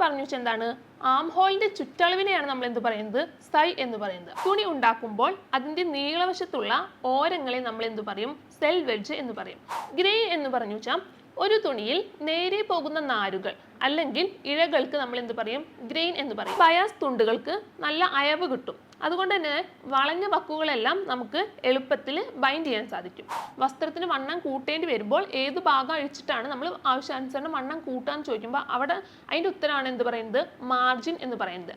പറഞ്ഞു വെച്ചാൽ എന്താണ് ആം ഹോളിന്റെ ചുറ്റളവിനെയാണ് നമ്മൾ എന്ത് പറയുന്നത്? സൈ എന്ന് പറയുന്നത്. തുണി ഉണ്ടാക്കുമ്പോൾ അതിന്റെ നീളവശത്തുള്ള ഓരങ്ങളെ നമ്മൾ എന്ത് പറയും? സെൽ വെഡ്ജ് എന്ന് പറയും. ഗ്രേ എന്ന് പറഞ്ഞു വെച്ചാൽ ഒരു തുണിയിൽ നേരെ പോകുന്ന നാരുകൾ അല്ലെങ്കിൽ ഇഴകൾക്ക് നമ്മൾ എന്ത് പറയും? ഗ്രെയിൻ എന്ന് പറയും. ബയാസ് തുണ്ടുകൾക്ക് നല്ല അയവ് കിട്ടും. അതുകൊണ്ട് തന്നെ വളഞ്ഞ വക്കുകളെല്ലാം നമുക്ക് എളുപ്പത്തിൽ ബൈൻഡ് ചെയ്യാൻ സാധിക്കും. വസ്ത്രത്തിന് വണ്ണം കൂട്ടേണ്ടി വരുമ്പോൾ ഏത് ഭാഗം അഴിച്ചിട്ടാണ് നമ്മൾ ആവശ്യാനുസരണം വണ്ണം കൂട്ടാൻ ചോദിക്കുമ്പോൾ അവിടെ അതിന്റെ ഉത്തരമാണ് എന്ത് പറയുന്നത്? മാർജിൻ എന്ന് പറയുന്നത്.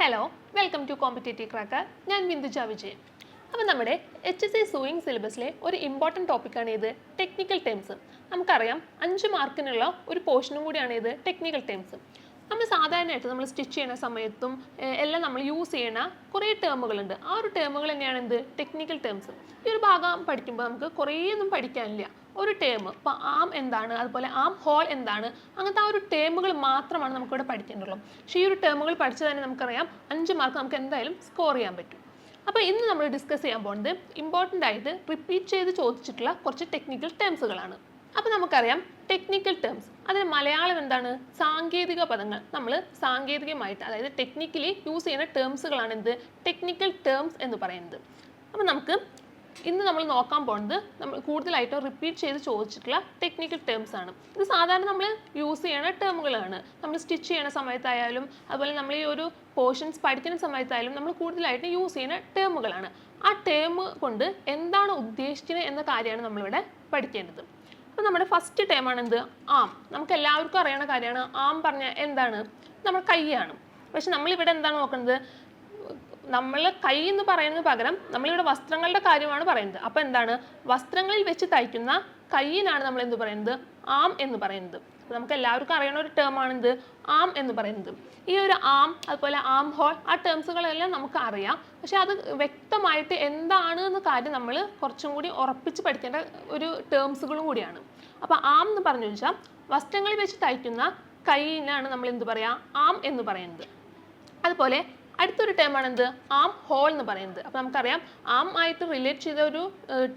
Hello welcome to competitive cracker ഞാൻ ബിന്ദുജ വിജയൻ. അപ്പോൾ നമ്മുടെ എച്ച് സി സൂയിങ് സിലബസിലെ ഒരു ഇമ്പോർട്ടന്റ് ടോപ്പിക്കാണ് ഇത് ടെക്നിക്കൽ ടേംസ് നമുക്കറിയാം അഞ്ച് മാർക്കിനുള്ള ഒരു പോർഷനും കൂടിയാണ് ഇത് ടെക്നിക്കൽ ടേംസ് നമ്മൾ സാധാരണയായിട്ട് നമ്മൾ സ്റ്റിച്ച് ചെയ്യുന്ന സമയത്തും എല്ലാം നമ്മൾ യൂസ് ചെയ്യുന്ന കുറേ ടേമുകളുണ്ട് ആ ഒരു ടേമുകൾ തന്നെയാണ് എന്ത്? ടെക്നിക്കൽ ടേംസ് ഈ ഒരു ഭാഗം പഠിക്കുമ്പോൾ നമുക്ക് കുറേ ഒന്നും പഠിക്കാനില്ല. ഒരു ടേം ഇപ്പോൾ ആം എന്താണ്? അതുപോലെ ആം ഹോൾ എന്താണ്? അങ്ങനത്തെ ആ ഒരു ടേമുകൾ മാത്രമാണ് നമുക്കിവിടെ പഠിക്കേണ്ടുള്ളൂ പക്ഷേ ഈ ഒരു ടേമുകൾ പഠിച്ചാൽ തന്നെ നമുക്കറിയാം അഞ്ച് മാർക്ക് നമുക്ക് എന്തായാലും സ്കോർ ചെയ്യാൻ പറ്റും. അപ്പോൾ ഇന്ന് നമ്മൾ ഡിസ്കസ് ചെയ്യാൻ പോകുന്നത് ഇമ്പോർട്ടന്റ് ആയിട്ട് റിപ്പീറ്റ് ചെയ്ത് ചോദിച്ചിട്ടുള്ള കുറച്ച് ടെക്നിക്കൽ ടേംസുകളാണ് അപ്പോൾ നമുക്കറിയാം ടെക്നിക്കൽ ടേംസ് അതിന് മലയാളം എന്താണ്? സാങ്കേതിക പദങ്ങൾ. നമ്മൾ സാങ്കേതികമായിട്ട് അതായത് ടെക്നിക്കലി യൂസ് ചെയ്യുന്ന ടേംസുകളാണ് എന്ത്? ടെക്നിക്കൽ ടേംസ് എന്ന് പറയുന്നത്. അപ്പം നമുക്ക് ഇന്ന് നമ്മൾ നോക്കാൻ പോകുന്നത് നമ്മൾ കൂടുതലായിട്ടും റിപ്പീറ്റ് ചെയ്ത് ചോദിച്ചിട്ടുള്ള ടെക്നിക്കൽ ടേംസ് ആണ്. ഇത് സാധാരണ നമ്മൾ യൂസ് ചെയ്യുന്ന ടേമുകളാണ് നമ്മൾ സ്റ്റിച്ച് ചെയ്യുന്ന സമയത്തായാലും അതുപോലെ നമ്മൾ ഈ ഒരു പോർഷൻസ് പഠിക്കുന്ന സമയത്തായാലും നമ്മൾ കൂടുതലായിട്ട് യൂസ് ചെയ്യുന്ന ടേമുകളാണ് ആ ടേം കൊണ്ട് എന്താണ് ഉദ്ദേശിക്കുന്നത് എന്ന കാര്യമാണ് നമ്മളിവിടെ പഠിക്കേണ്ടത്. അപ്പോൾ നമ്മുടെ ഫസ്റ്റ് ടേം ആണ് എന്ത്? ആം. നമുക്ക് എല്ലാവർക്കും അറിയണ കാര്യമാണ് ആം പറഞ്ഞ എന്താണ്? നമ്മൾ കൈയാണ്. പക്ഷെ നമ്മളിവിടെ എന്താണ് നോക്കുന്നത്? നമ്മൾ കൈ എന്ന് പറയുന്നത് പകരം നമ്മളിവിടെ വസ്ത്രങ്ങളുടെ കാര്യമാണ് പറയുന്നത്. അപ്പോൾ എന്താണ്? വസ്ത്രങ്ങളിൽ വെച്ച് തയ്ക്കുന്ന കൈയിനാണ് നമ്മൾ എന്ത് പറയുന്നത്? ആം എന്ന് പറയുന്നത്. നമുക്ക് എല്ലാവർക്കും അറിയുന്ന ഒരു ടേം ആണിത് ആം എന്ന് പറയുന്നത്. ഈ ഒരു ആം അതുപോലെ ആം ഹോൾ ആ ടേംസുകളെല്ലാം നമുക്ക് അറിയാം. പക്ഷേ അത് വ്യക്തമായിട്ട് എന്താണ് എന്ന കാര്യം നമ്മൾ കുറച്ചും കൂടി ഉറപ്പിച്ച് പഠിക്കേണ്ട ഒരു ടേംസുകളും കൂടിയാണ്. അപ്പോൾ ആം എന്ന് പറഞ്ഞു വെച്ചാൽ വസ്ത്രങ്ങളിൽ വെച്ച് തയ്ക്കുന്ന കൈയിനാണ് നമ്മൾ എന്ത് പറയുക ആം എന്ന് പറയുന്നത്. അതുപോലെ അടുത്തൊരു ടേമാണ് എന്ത് ആം ഹോൾ എന്ന് പറയുന്നത്. അപ്പോൾ നമുക്കറിയാം ആം ആയിട്ട് റിലേറ്റ് ചെയ്ത ഒരു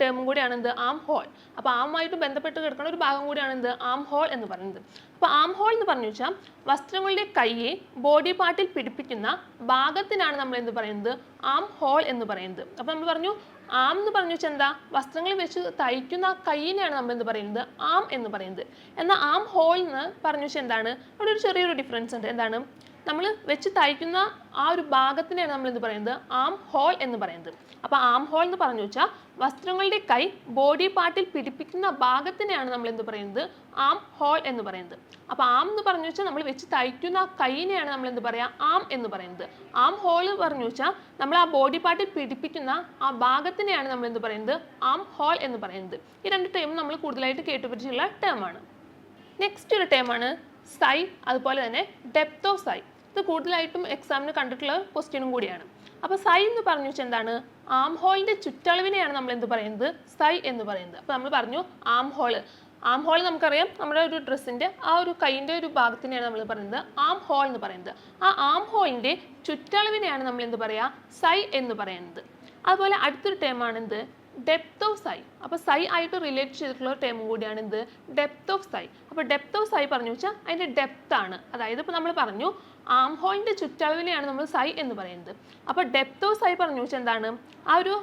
ടേമും കൂടിയാണ് എന്ത് ആം ഹോൾ അപ്പോൾ ആമായിട്ട് ബന്ധപ്പെട്ട് കിടക്കുന്ന ഒരു ഭാഗം കൂടിയാണ് എന്ത് ആം ഹോൾ എന്ന് പറയുന്നത്. അപ്പോൾ ആം ഹോൾ എന്ന് പറഞ്ഞു വെച്ചാൽ വസ്ത്രങ്ങളുടെ കൈയെ ബോഡി പാർട്ടിൽ പിടിപ്പിക്കുന്ന ഭാഗത്തിനാണ് നമ്മൾ എന്ത് പറയുന്നത്? ആം ഹോൾ എന്ന് പറയുന്നത്. അപ്പോൾ നമ്മൾ പറഞ്ഞു ആം എന്ന് പറഞ്ഞു വെച്ചാൽ എന്താ? വസ്ത്രങ്ങൾ വെച്ച് തയ്ക്കുന്ന കൈയിനെയാണ് നമ്മൾ എന്ത് പറയുന്നത്? ആം എന്ന് പറയുന്നത്. എന്നാൽ ആം ഹോൾ എന്ന് പറഞ്ഞു വെച്ചാൽ എന്താണ്? അവിടെ ഒരു ചെറിയൊരു ഡിഫറൻസ് ഉണ്ട്. എന്താണ്? നമ്മൾ വെച്ച് തയ്ക്കുന്ന ആ ഒരു ഭാഗത്തിനെയാണ് നമ്മൾ എന്ത് പറയുന്നത്? ആം ഹോൾ എന്ന് പറയുന്നത്. അപ്പോൾ ആം ഹോൾ എന്ന് പറഞ്ഞു വെച്ചാൽ വസ്ത്രങ്ങളുടെ കൈ ബോഡി പാർട്ടിൽ പിടിപ്പിക്കുന്ന ഭാഗത്തിനെയാണ് നമ്മൾ എന്ത് പറയുന്നത്? ആം ഹോൾ എന്ന് പറയുന്നത്. അപ്പോൾ ആം എന്ന് പറഞ്ഞു വെച്ചാൽ നമ്മൾ വെച്ച് തയ്ക്കുന്ന ആ കൈനെയാണ് നമ്മൾ എന്ത് പറയാ? ആം എന്ന് പറയുന്നത്. ആം ഹോൾ പറഞ്ഞു വെച്ചാൽ നമ്മൾ ആ ബോഡി പാർട്ടിൽ പിടിപ്പിക്കുന്ന ആ ഭാഗത്തിനെയാണ് നമ്മൾ എന്ത് പറയുന്നത്? ആം ഹോൾ എന്ന് പറയുന്നത്. ഈ രണ്ട് ടേം നമ്മൾ കൂടുതലായിട്ട് കേട്ടുപരിച്ചിട്ടുള്ള ടേമാണ് നെക്സ്റ്റ് ഒരു ടേമാണ് സൈ അതുപോലെ തന്നെ ഡെപ്ത് ഓഫ് സൈ ഇത് കൂടുതലായിട്ടും എക്സാമിന് കണ്ടിട്ടുള്ള ക്വസ്റ്റ്യനും കൂടിയാണ്. അപ്പോൾ സൈ എന്ന് പറഞ്ഞു വെച്ചാൽ എന്താണ്? ആം ഹോളിന്റെ ചുറ്റളവിനെയാണ് നമ്മൾ എന്ത് പറയുന്നത്? സൈ എന്ന് പറയുന്നത്. അപ്പോൾ നമ്മൾ പറഞ്ഞു ആം ഹോൾ ആം ഹോൾ നമുക്കറിയാം നമ്മുടെ ഒരു ഡ്രസ്സിന്റെ ആ ഒരു കൈയിന്റെ ഒരു ഭാഗത്തിനെയാണ് നമ്മൾ പറയുന്നത് ആം ഹോൾ എന്ന് പറയുന്നത്. ആ ആം ഹോളിന്റെ ചുറ്റളവിനെയാണ് നമ്മൾ എന്ത് പറയുക? സൈ എന്ന് പറയുന്നത്. അതുപോലെ അടുത്തൊരു ടേമാണ് എന്ത്? ഡെപ്ത് ഓഫ് സൈ അപ്പോൾ സൈ ആയിട്ട് റിലേറ്റ് ചെയ്തിട്ടുള്ള ഒരു ടേം കൂടിയാണ് ഇത് ഡെപ്ത് ഓഫ് സൈ അപ്പോൾ ഡെപ്ത് ഓഫ് സൈ പറഞ്ഞു വെച്ചാൽ അതിന്റെ ഡെപ്ത് ആണ്. അതായത് ഇപ്പോൾ നമ്മൾ പറഞ്ഞു ആം ഹോളിന്റെ ചുറ്റളവിനെയാണ് നമ്മൾ സൈ എന്ന് പറയുന്നത്. അപ്പോൾ ഡെപ്ത് ഓഫ് സൈ പറഞ്ഞു വെച്ചാൽ എന്താണ്? ആ ഒരു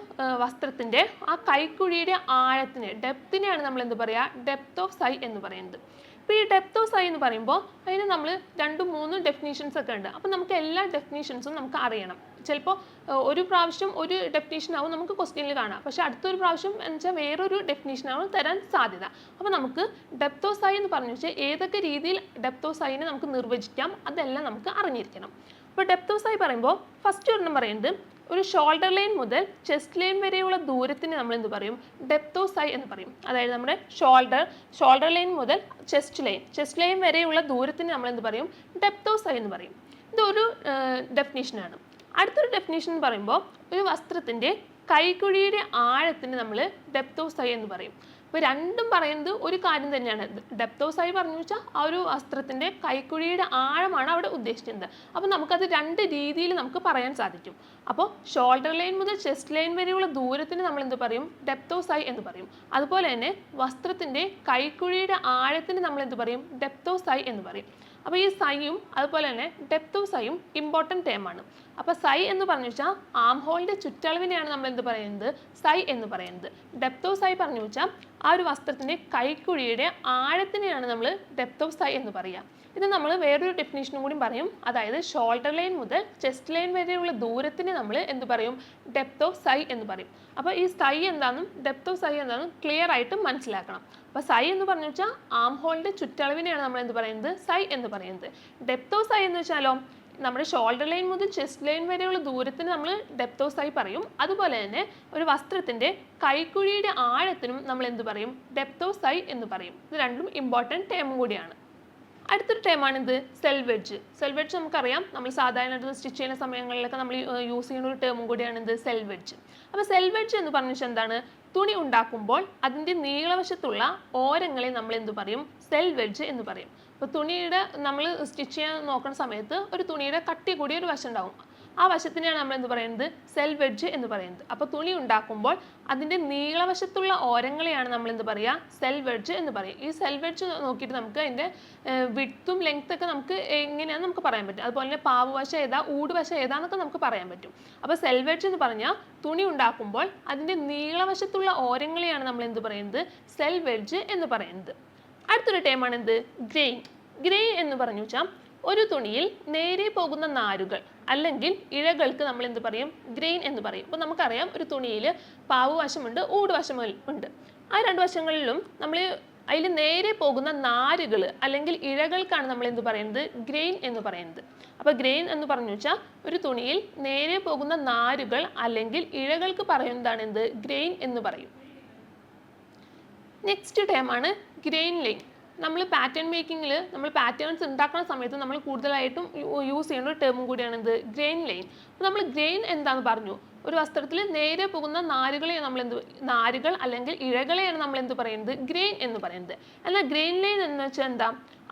വസ്ത്രത്തിന്റെ ആ കൈക്കുഴിയുടെ ആഴത്തിന് ഡെപ്തിനെയാണ് നമ്മൾ എന്ത് പറയുക ഡെപ്ത് ഓഫ് സൈ എന്ന് പറയുന്നത്. ഇപ്പോൾ ഈ ഡെപ്ത് ഓഫ് സൈ എന്ന് പറയുമ്പോൾ അതിന് നമ്മൾ രണ്ടും മൂന്നും ഡെഫിനീഷൻസ് ഒക്കെ ഉണ്ട്. അപ്പോൾ നമുക്ക് എല്ലാ ഡെഫിനീഷൻസും നമുക്ക് അറിയണം. ചിലപ്പോൾ ഒരു പ്രാവശ്യം ഒരു ഡെഫിനേഷൻ ആവും നമുക്ക് ക്വസ്റ്റ്യനിൽ കാണാം. പക്ഷേ അടുത്തൊരു പ്രാവശ്യം എന്ന് വെച്ചാൽ വേറൊരു ഡെഫിനേഷൻ ആവും തരാൻ സാധ്യത. അപ്പോൾ നമുക്ക് ഡെപ്ത് ഓഫ് സൈ എന്ന് പറഞ്ഞു വെച്ചാൽ ഏതൊക്കെ രീതിയിൽ ഡെപ്ത് ഓഫ് സൈനെ നമുക്ക് നിർവചിക്കാം അതെല്ലാം നമുക്ക് അറിഞ്ഞിരിക്കണം. അപ്പോൾ ഡെപ്ത് ഓഫ് സൈ പറയുമ്പോൾ ഫസ്റ്റ് ഒരെണ്ണം പറയുന്നത് ഒരു ഷോൾഡർ ലൈൻ മുതൽ ചെസ്റ്റ് ലൈൻ വരെയുള്ള ദൂരത്തിന് നമ്മൾ എന്ത് പറയും? ഡെപ്ത് ഓഫ് സൈ എന്ന് പറയും. അതായത് നമ്മുടെ ഷോൾഡർ ഷോൾഡർ ലൈൻ മുതൽ ചെസ്റ്റ് ലൈൻ ചെസ്റ്റ് ലൈൻ വരെയുള്ള ദൂരത്തിന് നമ്മൾ എന്ത് പറയും? ഡെപ്ത് ഓഫ് സൈ എന്ന് പറയും. ഇതൊരു ഡെഫിനേഷനാണ് അടുത്തൊരു ഡെഫിനേഷൻ എന്ന് പറയുമ്പോൾ ഒരു വസ്ത്രത്തിന്റെ കൈക്കുഴിയുടെ ആഴത്തിന് നമ്മൾ ഡെപ്ത് ഓഫ് സൈ എന്ന് പറയും. അപ്പോൾ രണ്ടും പറയുന്നത് ഒരു കാര്യം തന്നെയാണ്. ഡെപ്ത് ഓഫ് സൈ പറഞ്ഞു വെച്ചാൽ ആ ഒരു വസ്ത്രത്തിന്റെ കൈക്കുഴിയുടെ ആഴമാണ് അവിടെ ഉദ്ദേശിക്കുന്നത്. അപ്പോൾ നമുക്കത് രണ്ട് രീതിയിൽ നമുക്ക് പറയാൻ സാധിക്കും. അപ്പോൾ ഷോൾഡർ ലൈൻ മുതൽ ചെസ്റ്റ് ലൈൻ വരെയുള്ള ദൂരത്തിന് നമ്മൾ എന്ത് പറയും? ഡെപ്ത് ഓഫ് സൈ എന്ന് പറയും. അതുപോലെ തന്നെ വസ്ത്രത്തിന്റെ കൈക്കുഴിയുടെ ആഴത്തിന് നമ്മൾ എന്ത് പറയും? ഡെപ്ത് ഓഫ് സൈ എന്ന് പറയും. അപ്പോൾ ഈ സൈയും അതുപോലെ തന്നെ ഡെപ്ത് ഓഫ് സൈയും ഇമ്പോർട്ടന്റ് ടേമാണ് അപ്പോൾ സൈ എന്ന് പറഞ്ഞു വെച്ചാൽ ആം ഹോളിന്റെ ചുറ്റളവിനെയാണ് നമ്മൾ എന്ത് പറയുന്നത്? സൈ എന്ന് പറയുന്നത്. ഡെപ്ത് ഓഫ് സൈ പറഞ്ഞു വെച്ചാൽ ആ ഒരു വസ്ത്രത്തിന്റെ കൈക്കുഴിയുടെ ആഴത്തിനെയാണ് നമ്മൾ ഡെപ്ത് ഓഫ് സൈ എന്ന് പറയുക. ഇത് നമ്മൾ വേറൊരു ഡെഫിനേഷനും കൂടി പറയും. അതായത് ഷോൾഡർ ലൈൻ മുതൽ ചെസ്റ്റ് ലൈൻ വരെയുള്ള ദൂരത്തിന് നമ്മൾ എന്ത് പറയും? ഡെപ്ത് ഓഫ് സൈ എന്ന് പറയും. അപ്പോൾ ഈ സൈ എന്താണെന്നും ഡെപ്ത് ഓഫ് സൈ എന്താണെന്നും ക്ലിയർ ആയിട്ട് മനസ്സിലാക്കണം. അപ്പോൾ സൈ എന്ന് പറഞ്ഞു വെച്ചാൽ ആം ഹോളിന്റെ ചുറ്റളവിനെയാണ് നമ്മൾ എന്ത് പറയുന്നത്? സൈ എന്ന് പറയുന്നത്. ഡെപ്ത് ഓഫ് സൈ എന്ന് വെച്ചാലോ നമ്മുടെ ഷോൾഡർ ലൈൻ മുതൽ ചെസ്റ്റ് ലൈൻ വരെയുള്ള ദൂരത്തിന് നമ്മൾ ഡെപ്ത് ഓഫ് സൈ പറയും. അതുപോലെ തന്നെ ഒരു വസ്ത്രത്തിന്റെ കൈക്കുഴിയുടെ ആഴത്തിനും നമ്മൾ എന്ത് പറയും? ഡെപ്ത് ഓഫ് സൈ എന്ന് പറയും. ഇത് രണ്ടും ഇമ്പോർട്ടന്റ് ടേമും കൂടിയാണ്. അടുത്തൊരു ടേമാണ് ഇത് സെൽവെഡ്ജ് സെൽവെഡ്ജ് നമുക്കറിയാം. നമ്മൾ സാധാരണ സ്റ്റിച്ച് ചെയ്യുന്ന സമയങ്ങളിലൊക്കെ നമ്മൾ യൂസ് ചെയ്യുന്ന ഒരു ടേമും കൂടിയാണ് ഇത് സെൽവെഡ്ജ് അപ്പോൾ സെൽവെഡ്ജ് എന്ന് പറഞ്ഞ എന്താണ്? തുണി ഉണ്ടാക്കുമ്പോൾ അതിന്റെ നീളവശത്തുള്ള ഓരങ്ങളെ നമ്മൾ എന്തു പറയും? സെൽവെഡ്ജ് എന്ന് പറയും. അപ്പോൾ തുണിയുടെ നമ്മൾ സ്റ്റിച്ച് ചെയ്യാൻ നോക്കുന്ന സമയത്ത് ഒരു തുണിയുടെ കട്ടി കൂടിയ ഒരു വശം ഉണ്ടാവും. ആ വശത്തിനെയാണ് നമ്മൾ എന്ത് പറയുന്നത്? സെൽ വെഡ്ജ് എന്ന് പറയുന്നത്. അപ്പോൾ തുണി ഉണ്ടാക്കുമ്പോൾ അതിന്റെ നീളവശത്തുള്ള ഓരങ്ങളെയാണ് നമ്മൾ എന്ത് പറയുക? സെൽ വെഡ്ജ് എന്ന് പറയും. ഈ സെൽ വെഡ്ജ് നോക്കിയിട്ട് നമുക്ക് അതിന്റെ വിട്ടും ലെങ്ത് ഒക്കെ നമുക്ക് എങ്ങനെയാണെന്ന് നമുക്ക് പറയാൻ പറ്റും. അതുപോലെ തന്നെ പാവ് വശം ഏതാ ഊട് വശം ഏതാന്നൊക്കെ നമുക്ക് പറയാൻ പറ്റും. അപ്പോൾ സെൽ വെഡ്ജ് എന്ന് പറഞ്ഞാൽ തുണി ഉണ്ടാക്കുമ്പോൾ അതിന്റെ നീളവശത്തുള്ള ഓരങ്ങളെയാണ് നമ്മൾ എന്ത് പറയുന്നത്? സെൽ വെഡ്ജ് എന്ന് പറയുന്നത്. അടുത്തൊരു ടൈമാണ് എന്ത് ഗ്രെയിൻ ഗ്രെയിൻ എന്ന് പറഞ്ഞു വെച്ചാൽ ഒരു തുണിയിൽ നേരെ പോകുന്ന നാരുകൾ അല്ലെങ്കിൽ ഇഴകൾക്ക് നമ്മൾ എന്ത് പറയും? ഗ്രെയിൻ എന്ന് പറയും. അപ്പോൾ നമുക്കറിയാം ഒരു തുണിയിൽ പാവ് വശമുണ്ട് ഊട് വശം ഉണ്ട്. ആ രണ്ട് വശങ്ങളിലും നമ്മൾ അതിൽ നേരെ പോകുന്ന നാരുകൾ അല്ലെങ്കിൽ ഇഴകൾക്കാണ് നമ്മൾ എന്ത് പറയുന്നത്? ഗ്രെയിൻ എന്ന് പറയുന്നത്. അപ്പോൾ ഗ്രെയിൻ എന്ന് പറഞ്ഞു വെച്ചാൽ ഒരു തുണിയിൽ നേരെ പോകുന്ന നാരുകൾ അല്ലെങ്കിൽ ഇഴകൾക്ക് പറയുന്നതാണ് എന്ത്? ഗ്രെയിൻ എന്ന് പറയും. നെക്സ്റ്റ് ടൈമാണ് ഗ്രെയിൻ ലൈൻ നമ്മൾ പാറ്റേൺ മേക്കിങ്ങിൽ നമ്മൾ പാറ്റേൺസ് ഉണ്ടാക്കുന്ന സമയത്ത് നമ്മൾ കൂടുതലായിട്ടും യൂസ് ചെയ്യുന്ന ഒരു ടേമും കൂടിയാണ് ഇത് ഗ്രെയിൻ ലൈൻ അപ്പോൾ നമ്മൾ ഗ്രെയിൻ എന്താന്ന് പറഞ്ഞു? ഒരു വസ്ത്രത്തിൽ നേരെ പോകുന്ന നാരുകളെ നമ്മൾ എന്ത് നാരുകൾ അല്ലെങ്കിൽ ഇഴകളെയാണ് നമ്മൾ എന്ത് പറയുന്നത്? ഗ്രെയിൻ എന്ന് പറയുന്നത്. എന്നാൽ ഗ്രെയിൻ ലൈൻ എന്ന് വെച്ചാൽ എന്താ?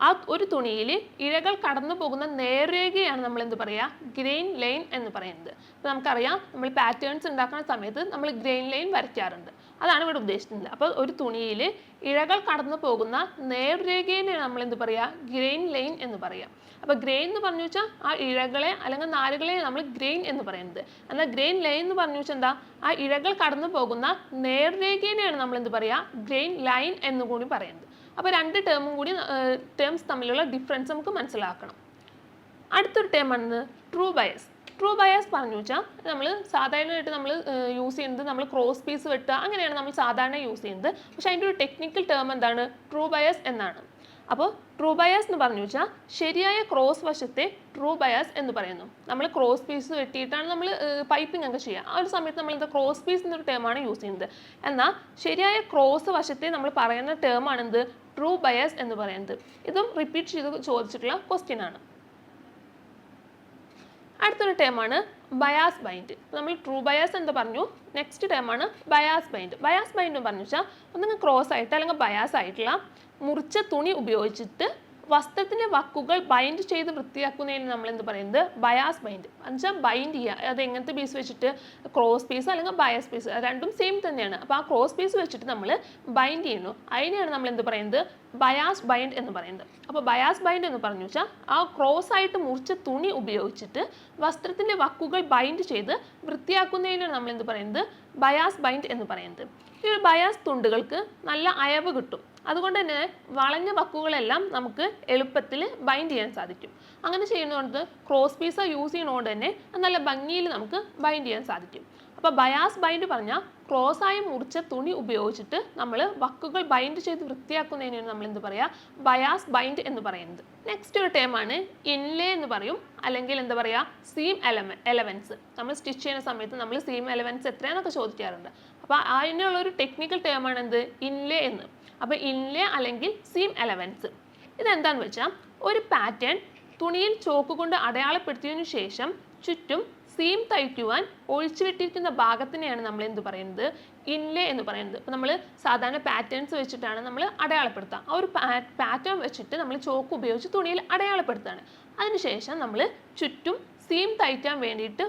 ആ ഒരു തുണിയിൽ ഇഴകൾ കടന്നു പോകുന്ന നേർരേഖയാണ് നമ്മൾ എന്ത് പറയുക ഗ്രെയിൻ ലൈൻ എന്ന് പറയുന്നത്. അപ്പോൾ നമുക്കറിയാം നമ്മൾ പാറ്റേൺസ് ഉണ്ടാക്കുന്ന സമയത്ത് നമ്മൾ ഗ്രെയിൻ ലൈൻ വരയ്ക്കാറുണ്ട്. അതാണ് ഇവിടെ ഉദ്ദേശിക്കുന്നത്. അപ്പോൾ ഒരു തുണിയിൽ ഇഴകൾ കടന്നു പോകുന്ന നേർരേഖയെ നമ്മൾ എന്ത് പറയുക? ഗ്രെയിൻ ലൈൻ എന്ന് പറയാം അപ്പോൾ ഗ്രെയിൻ എന്ന് പറഞ്ഞു വെച്ചാൽ ആ ഇഴകളെ അല്ലെങ്കിൽ നാരുകളെ നമ്മൾ ഗ്രെയിൻ എന്ന് പറയുന്നത്. എന്നാൽ ഗ്രെയിൻ ലൈൻ എന്ന് പറഞ്ഞു വെച്ചാൽ എന്താ? ആ ഇഴകൾ കടന്നു പോകുന്ന നേർരേഖയെയാണ് നമ്മൾ എന്ത് പറയുക? ഗ്രെയിൻ ലൈൻ എന്ന് കൂടി പറയുന്നത്. അപ്പോൾ രണ്ട് ടേമും കൂടി ടേംസ് തമ്മിലുള്ള ഡിഫറൻസ് നമുക്ക് മനസ്സിലാക്കണം. അടുത്തൊരു ടേമാണ് ട്രൂ ബയസ് ട്രൂ ബയാസ് പറഞ്ഞു വെച്ചാൽ നമ്മൾ സാധാരണയായിട്ട് നമ്മൾ യൂസ് ചെയ്യുന്നത് നമ്മൾ ക്രോസ് പീസ് വെട്ടുക അങ്ങനെയാണ് നമ്മൾ സാധാരണ യൂസ് ചെയ്യുന്നത്. പക്ഷേ അതിന്റെ ഒരു ടെക്നിക്കൽ ടേം എന്താണ്? ട്രൂ ബയസ് എന്നാണ്. അപ്പോൾ ട്രൂ ബയാസ് എന്ന് പറഞ്ഞു വെച്ചാൽ ശരിയായ ക്രോസ് വശത്തെ ട്രൂ ബയാസ് എന്ന് പറയുന്നു. നമ്മൾ ക്രോസ് പീസ് വെട്ടിയിട്ടാണ് നമ്മൾ പൈപ്പിംഗ് ഒക്കെ ചെയ്യുക. ആ ഒരു സമയത്ത് നമ്മൾ ഇത് ക്രോസ് പീസ് എന്നൊരു ടേമാണ് യൂസ് ചെയ്യുന്നത്. എന്നാൽ ശരിയായ ക്രോസ് വശത്തെ നമ്മൾ പറയുന്ന ടേമാണെന്ത് ട്രൂ ബയസ് എന്ന് പറയുന്നത്. ഇതും റിപ്പീറ്റ് ചെയ്ത് ചോദിച്ചിട്ടുള്ള ക്വസ്റ്റ്യൻ ആണ്. അടുത്തൊരു ടേമാണ് ബയാസ് ബൈൻഡ് നമ്മൾ ട്രൂ ബയാസ് എന്ന് പറഞ്ഞു? നെക്സ്റ്റ് ടേമാണ് ബയാസ് ബൈൻഡ് ബയാസ് ബൈൻഡ് എന്ന് പറഞ്ഞു വെച്ചാൽ ഒന്നെങ്കിൽ ക്രോസ് ആയിട്ട് അല്ലെങ്കിൽ ബയാസ് ആയിട്ടുള്ള മുറിച്ച തുണി ഉപയോഗിച്ചിട്ട് വസ്ത്രത്തിന്റെ വക്കുകൾ ബൈൻഡ് ചെയ്ത് വൃത്തിയാക്കുന്നതിന് നമ്മൾ എന്ത് പറയുന്നത്? ബയാസ് ബൈൻഡ് എന്നുവെച്ചാൽ ബൈൻഡ് ചെയ്യുക അത് എങ്ങനത്തെ പീസ് വെച്ചിട്ട്? ക്രോസ് പീസ് അല്ലെങ്കിൽ ബയാസ് പീസ് രണ്ടും സെയിം തന്നെയാണ്. അപ്പോൾ ആ ക്രോസ് പീസ് വെച്ചിട്ട് നമ്മൾ ബൈൻഡ് ചെയ്യുന്നു. അതിനെയാണ് നമ്മൾ എന്ത് പറയുന്നത്? ബയാസ് ബൈൻഡ് എന്ന് പറയുന്നത്. അപ്പോൾ ബയാസ് ബൈൻഡ് എന്ന് പറഞ്ഞു വെച്ചാൽ ആ ക്രോസ് ആയിട്ട് മുറിച്ച തുണി ഉപയോഗിച്ചിട്ട് വസ്ത്രത്തിന്റെ വക്കുകൾ ബൈൻഡ് ചെയ്ത് വൃത്തിയാക്കുന്നതിനാണ് നമ്മൾ എന്ത് പറയുന്നത്? ബയാസ് ബൈൻഡ് എന്ന് പറയുന്നത്. ഈ ബയാസ് തുണ്ടുകൾക്ക് നല്ല അയവ് കിട്ടും. അതുകൊണ്ട് തന്നെ വളഞ്ഞ വക്കുകളെല്ലാം നമുക്ക് എളുപ്പത്തിൽ ബൈൻഡ് ചെയ്യാൻ സാധിക്കും. അങ്ങനെ ചെയ്യുന്നതുകൊണ്ട് ക്രോസ് പീസ യൂസ് ചെയ്യുന്നതുകൊണ്ട് തന്നെ നല്ല ഭംഗിയിൽ നമുക്ക് ബൈൻഡ് ചെയ്യാൻ സാധിക്കും. അപ്പോൾ ബയാസ് ബൈൻഡ് പറഞ്ഞാൽ ക്രോസായി മുറിച്ച തുണി ഉപയോഗിച്ചിട്ട് നമ്മൾ വക്കുകൾ ബൈൻഡ് ചെയ്ത് വൃത്തിയാക്കുന്നതിനാണ് നമ്മൾ എന്ത് പറയുക ബയാസ് ബൈൻഡ് എന്ന് പറയുന്നത്. നെക്സ്റ്റ് ഒരു ടേമാണ് ഇൻലേ എന്ന് പറയും. അല്ലെങ്കിൽ എന്താ പറയുക സീം എലമെ എലവൻസ് നമ്മൾ സ്റ്റിച്ച് ചെയ്യുന്ന സമയത്ത് നമ്മൾ സീം എലവൻസ് എത്രയാണെന്നൊക്കെ ചോദിക്കാറുണ്ട്. അപ്പോൾ അതിനുള്ള ഒരു ടെക്നിക്കൽ ടേമാണ് എന്ത് ഇൻലേ എന്ന്. അപ്പോൾ ഇൻലേ അല്ലെങ്കിൽ സീം എലവൻസ് ഇതെന്താണെന്ന് വെച്ചാൽ ഒരു പാറ്റേൺ തുണിയിൽ ചോക്ക് കൊണ്ട് അടയാളപ്പെടുത്തിയതിനു ശേഷം ചുറ്റും സീം തയ്ക്കുവാൻ ഒഴിച്ചുവിട്ടിരിക്കുന്ന ഭാഗത്തിനെയാണ് നമ്മൾ എന്ത് പറയുന്നത്? ഇൻലേ എന്ന് പറയുന്നത്. ഇപ്പോൾ നമ്മൾ സാധാരണ പാറ്റേൺസ് വെച്ചിട്ടാണ് നമ്മൾ അടയാളപ്പെടുത്തുക ആ ഒരു പാറ്റേൺ വെച്ചിട്ട് നമ്മൾ ചോക്ക് ഉപയോഗിച്ച് തുണിയിൽ അടയാളപ്പെടുത്തുകയാണ് അതിനുശേഷം നമ്മൾ ചുറ്റും സീം തയ്ക്കാൻ വേണ്ടിയിട്ട്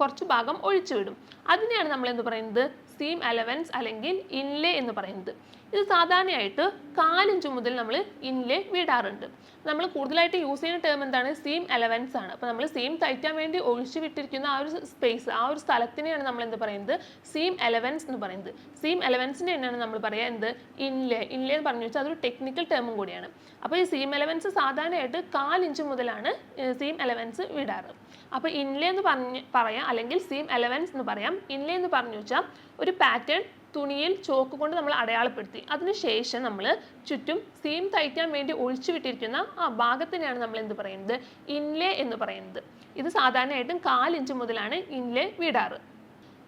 കുറച്ച് ഭാഗം ഒഴിച്ചു വിടും. അതിനെയാണ് നമ്മൾ എന്ത് പറയുന്നത്? സീം അലവൻസ് അല്ലെങ്കിൽ ഇൻലേ എന്ന് പറയുന്നത്. ഇത് സാധാരണയായിട്ട് കാലിഞ്ച് മുതൽ നമ്മൾ ഇൻലേ വിടാറുണ്ട്. നമ്മൾ കൂടുതലായിട്ട് യൂസ് ചെയ്യുന്ന ടേം എന്താണ്? സീം അലവൻസ് ആണ്. അപ്പോൾ നമ്മൾ സീം തയ്ക്കാൻ വേണ്ടി ഒഴിച്ചു വിട്ടിരിക്കുന്ന ആ ഒരു സ്പേസ് ആ ഒരു സ്ഥലത്തിനെയാണ് നമ്മൾ എന്ത് പറയുന്നത്? സീം അലവൻസ് എന്ന് പറയുന്നത്. സീം അലവൻസിനെ തന്നെയാണ് നമ്മൾ പറയുക എന്ത്? ഇൻലേ ഇൻലേ എന്ന് പറഞ്ഞു വെച്ചാൽ അതൊരു ടെക്നിക്കൽ ടേമും കൂടിയാണ്. അപ്പോൾ ഈ സീം അലവൻസ് സാധാരണയായിട്ട് കാലിഞ്ച് മുതലാണ് സീം അലവൻസ് വിടാറ്. അപ്പോൾ ഇൻലേ എന്ന് പറഞ്ഞ് പറയാം. അല്ലെങ്കിൽ സീം എലവൻസ് എന്ന് പറയാം. ഇൻലേ എന്ന് പറഞ്ഞു വെച്ചാൽ ഒരു പാറ്റേൺ തുണിയിൽ ചോക്ക് കൊണ്ട് നമ്മൾ അടയാളപ്പെടുത്തി. അതിനുശേഷം നമ്മൾ ചുറ്റും സീം തയ്ക്കാൻ വേണ്ടി ഒഴിച്ചു വിട്ടിരിക്കുന്ന ആ ഭാഗത്തിനെയാണ് നമ്മൾ എന്ത് പറയുന്നത്? ഇൻലേ എന്ന് പറയുന്നത്. ഇത് സാധാരണയായിട്ടും കാലിഞ്ച് മുതലാണ് ഇൻലേ വിടാറ്.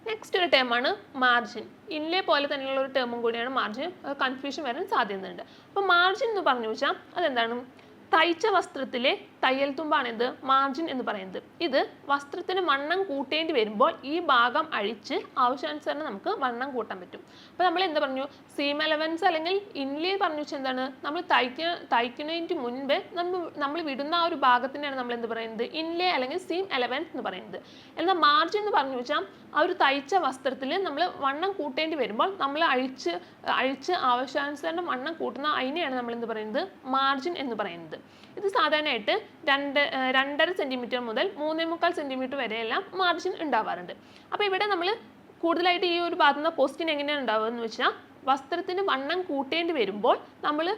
നെക്സ്റ്റ് ഒരു ടേമാണ് മാർജിൻ ഇൻലേ പോലെ തന്നെയുള്ള ഒരു ടേമും കൂടിയാണ് മാർജിൻ കൺഫ്യൂഷൻ വരാൻ സാധ്യതയുണ്ട്. അപ്പോൾ മാർജിൻ എന്ന് പറഞ്ഞു വെച്ചാൽ അതെന്താണ്? തയ്ച്ച വസ്ത്രത്തിലെ തയ്യൽ തുമ്പാണ് എന്ത്? മാർജിൻ എന്ന് പറയുന്നത്. ഇത് വസ്ത്രത്തിന് വണ്ണം കൂട്ടേണ്ടി വരുമ്പോൾ ഈ ഭാഗം അഴിച്ച് ആവശ്യാനുസരണം നമുക്ക് വണ്ണം കൂട്ടാൻ പറ്റും. അപ്പോൾ നമ്മൾ എന്താ പറഞ്ഞു? സീം അലവൻസ് അല്ലെങ്കിൽ ഇൻലേ പറഞ്ഞു വെച്ചാൽ എന്താണ്? നമ്മൾ തയ്ക്ക തയ്ക്കുന്നതിന് മുൻപ് നമ്മൾ നമ്മൾ വിടുന്ന ആ ഒരു ഭാഗത്തിനാണ് നമ്മൾ എന്ത് പറയുന്നത്? ഇൻലേ അല്ലെങ്കിൽ സീം അലവൻസ് എന്ന് പറയുന്നത്. എന്നാൽ മാർജിൻ എന്ന് പറഞ്ഞു വെച്ചാൽ ആ ഒരു തയ്ച്ച വസ്ത്രത്തിൽ നമ്മൾ വണ്ണം കൂട്ടേണ്ടി വരുമ്പോൾ നമ്മൾ അഴിച്ച് അഴിച്ച് ആവശ്യാനുസരണം വണ്ണം കൂട്ടുന്ന അതിനെയാണ് നമ്മൾ എന്ത് പറയുന്നത് മാർജിൻ എന്ന് പറയുന്നത്. ഇത് സാധാരണയായിട്ട് രണ്ട് രണ്ടര സെന്റിമീറ്റർ മുതൽ മൂന്നേ മുക്കാൽ സെന്റിമീറ്റർ വരെയെല്ലാം മാർജിൻ ഉണ്ടാവാറുണ്ട്. അപ്പോൾ ഇവിടെ നമ്മൾ കൂടുതലായിട്ട് ഈ ഒരു ഭാഗത്തുനിന്ന് പോസ്റ്റിന് എങ്ങനെയാണ് ഉണ്ടാവുക എന്ന് വെച്ചാൽ വസ്ത്രത്തിന് വണ്ണം കൂട്ടേണ്ടി വരുമ്പോൾ നമ്മൾ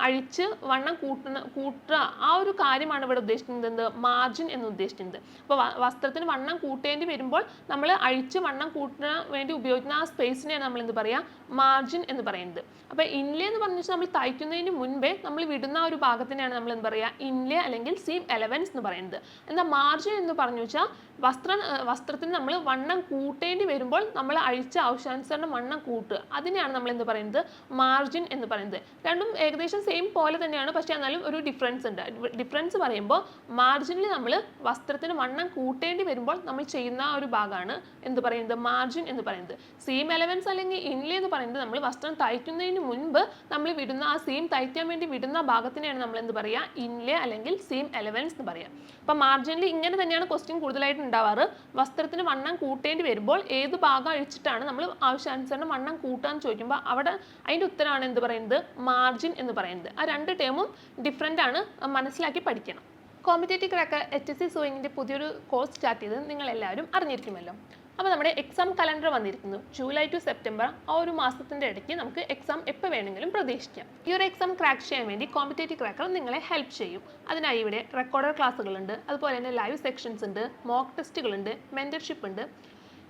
അഴിച്ച് വണ്ണം കൂട്ടുന്ന കൂട്ടുക ആ ഒരു കാര്യമാണ് ഇവിടെ ഉദ്ദേശിക്കുന്നത്. എന്ത്? മാർജിൻ എന്ന് ഉദ്ദേശിക്കുന്നത്. അപ്പോൾ വസ്ത്രത്തിന് വണ്ണം കൂട്ടേണ്ടി വരുമ്പോൾ നമ്മൾ അഴിച്ച് വണ്ണം കൂട്ടാൻ വേണ്ടി ഉപയോഗിക്കുന്ന ആ സ്പേസിനെയാണ് നമ്മൾ എന്ത് പറയുക മാർജിൻ എന്ന് പറയുന്നത്. അപ്പോൾ ഇൻലെ എന്ന് പറഞ്ഞു നമ്മൾ തയ്ക്കുന്നതിന് മുൻപേ നമ്മൾ വിടുന്ന ഒരു ഭാഗത്തിനെയാണ് നമ്മൾ എന്ത് പറയുക ഇൻലെ അല്ലെങ്കിൽ സീം എലവൻസ് എന്ന് പറയുന്നത്. എന്നാൽ മാർജിൻ എന്ന് പറഞ്ഞു വെച്ചാൽ വസ്ത്ര വസ്ത്രത്തിന് നമ്മൾ വണ്ണം കൂട്ടേണ്ടി വരുമ്പോൾ നമ്മൾ അഴിച്ച ആവശ്യാനുസരണം വണ്ണം കൂട്ടുക. അതിനെയാണ് നമ്മൾ എന്ത് പറയുന്നത്? മാർജിൻ എന്ന് പറയുന്നത്. രണ്ടും ഏകദേശം സെയിം പോലെ തന്നെയാണ്. പക്ഷേ എന്നാലും ഒരു ഡിഫറൻസ് ഉണ്ട്. ഡിഫറൻസ് പറയുമ്പോൾ മാർജിനിൽ നമ്മൾ വസ്ത്രത്തിന് വണ്ണം കൂട്ടേണ്ടി വരുമ്പോൾ നമ്മൾ ചെയ്യുന്ന ആ ഒരു ഭാഗമാണ് എന്ത് പറയുന്നത്? മാർജിൻ എന്ന് പറയുന്നത്. സീം എലവൻസ് അല്ലെങ്കിൽ ഇൻലേ എന്ന് പറയുന്നത് നമ്മൾ വസ്ത്രം തയ്ക്കുന്നതിന് മുൻപ് നമ്മൾ വിടുന്ന ആ സീം തയ്ക്കാൻ വേണ്ടി വിടുന്ന ഭാഗത്തിനെയാണ് നമ്മൾ എന്ത് പറയുക ഇൻലേ അല്ലെങ്കിൽ സീം എലവൻസ് എന്ന് പറയുക അപ്പം മാർജിനിൽ ഇങ്ങനെ തന്നെയാണ് ക്വസ്റ്റ്യൻ കൂടുതലായിട്ട് ഉണ്ടാവാറ്. വസ്ത്രത്തിന് വണ്ണം കൂട്ടേണ്ടി വരുമ്പോൾ ഏത് ഭാഗം അഴിച്ചിട്ടാണ് നമ്മൾ ആവശ്യാനുസരണം വണ്ണം കൂട്ടാന്ന് ചോദിക്കുമ്പോൾ അവിടെ അതിന്റെ ഉത്തരമാണ് എന്ത് പറയുന്നത്? മാർജിൻ എന്ന് പറയുന്നത്. ആ രണ്ട് ടേമും ഡിഫറെന്റ് ആണ്. മനസ്സിലാക്കി പഠിക്കണം. Competitive cracker H S C സൂയിങ്ങിന്റെ പുതിയൊരു കോഴ്സ് സ്റ്റാർട്ട് ചെയ്ത് നിങ്ങൾ എല്ലാവരും അറിഞ്ഞിരിക്കുമല്ലോ. അപ്പോൾ നമ്മുടെ എക്സാം കലണ്ടർ വന്നിരിക്കുന്നു. ജൂലൈ ടു സെപ്റ്റംബർ ആ ഒരു മാസത്തിന്റെ ഇടയ്ക്ക് നമുക്ക് എക്സാം എപ്പോൾ വേണമെങ്കിലും പ്രതീക്ഷിക്കാം. ഈ ഒരു എക്സാം ക്രാക്ക് ചെയ്യാൻ വേണ്ടി കോമ്പറ്റേറ്റീവ് ക്രാക്കർ നിങ്ങളെ ഹെൽപ്പ് ചെയ്യും. അതിനായി ഇവിടെ റെക്കോർഡർ ക്ലാസ്സുകളുണ്ട് അതുപോലെ തന്നെ ലൈവ് സെക്ഷൻസ് ഉണ്ട് മോക്ക് ടെസ്റ്റുകളുണ്ട് മെന്റർഷിപ്പ് ഉണ്ട്.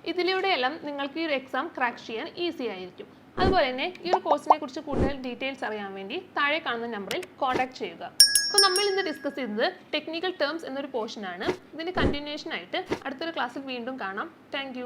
ഇതിലൂടെയെല്ലാം നിങ്ങൾക്ക് ഈ ഒരു എക്സാം ക്രാക്ക് ചെയ്യാൻ ഈസി ആയിരിക്കും. അതുപോലെ തന്നെ ഈ ഒരു കോഴ്സിനെ കുറിച്ച് കൂടുതൽ ഡീറ്റെയിൽസ് അറിയാൻ വേണ്ടി താഴെ കാണുന്ന നമ്പറിൽ കോൺടാക്ട് ചെയ്യുക. അപ്പോൾ നമ്മൾ ഇന്ന് ഡിസ്കസ് ചെയ്തത് ടെക്നിക്കൽ ടേംസ് എന്നൊരു പോർഷൻ ആണ്. ഇതിന്റെ കണ്ടിന്യൂഷൻ ആയിട്ട് അടുത്തൊരു ക്ലാസ്സിൽ വീണ്ടും കാണാം. താങ്ക്